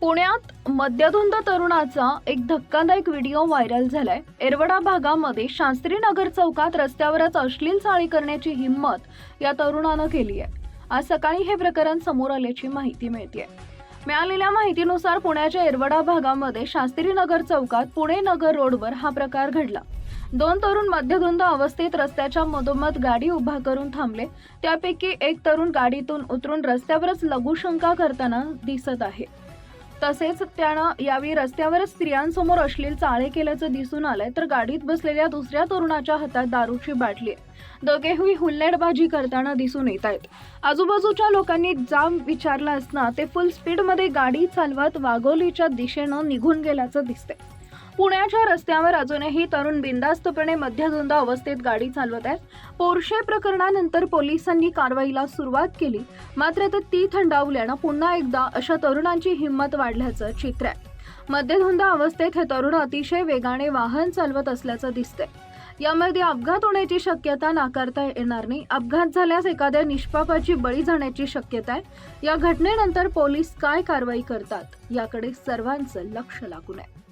पुण्यात मद्यधुंद तरुणाचा एक धक्कादायक व्हिडिओ व्हायरल झालाय. एरवडा भागामध्ये शास्त्री नगर चौकात रस्त्यावरच अश्लील चाळी करण्याची हिंमत या तरुणानं केली आहे. आज सकाळी हे प्रकरण समोर आल्याची माहिती मिळते मिळालेल्या माहितीनुसार पुण्याच्या एरवडा भागामध्ये शास्त्री नगर चौकात पुणे नगर रोडवर हा प्रकार घडला. दोन तरुण मध्यधुंद अवस्थेत रस्त्याच्या मधोमध गाडी उभा करून थांबले. त्यापैकी एक तरुण गाडीतून उतरून रस्त्यावरच लघुशंका करताना दिसत आहे. तसेच त्यानं यावेळी रस्त्यावरच स्त्रियांसमोर अश्लील चाळे केल्याचं दिसून आलंय तर गाडीत बसलेल्या दुसऱ्या तरुणाच्या हातात दारूची बाटली आहे. दोघेही हुल्लेडबाजी करताना दिसून येत आहेत. आजूबाजूच्या लोकांनी जाम विचारला असता ते फुल स्पीडमध्ये गाडी चालवत वाघोलीच्या दिशेनं निघून गेल्याचं दिसतंय. पुण्याच्या रस्त्यावर अजूनही तरुण बिंदास्तपणे मध्यधुंद अवस्थेत गाडी चालवत आहेत. पोर्शे प्रकरणानंतर पोलिसांनी कारवाईला सुरुवात केली. मात्र तर ती थंडावल्यानं पुन्हा एकदा अशा तरुणांची हिंमत वाढल्याचं चित्र आहे. मध्यधुंद अवस्थेत हे तरुण अतिशय वेगाने वाहन चालवत असल्याचं दिसतंय. यामध्ये अपघात होण्याची शक्यता नाकारता येणार नाही. अपघात झाल्यास एखाद्या निष्पापाची बळी जाण्याची शक्यता आहे. या घटनेनंतर पोलीस काय कारवाई करतात याकडे सर्वांचं लक्ष लागून आहे.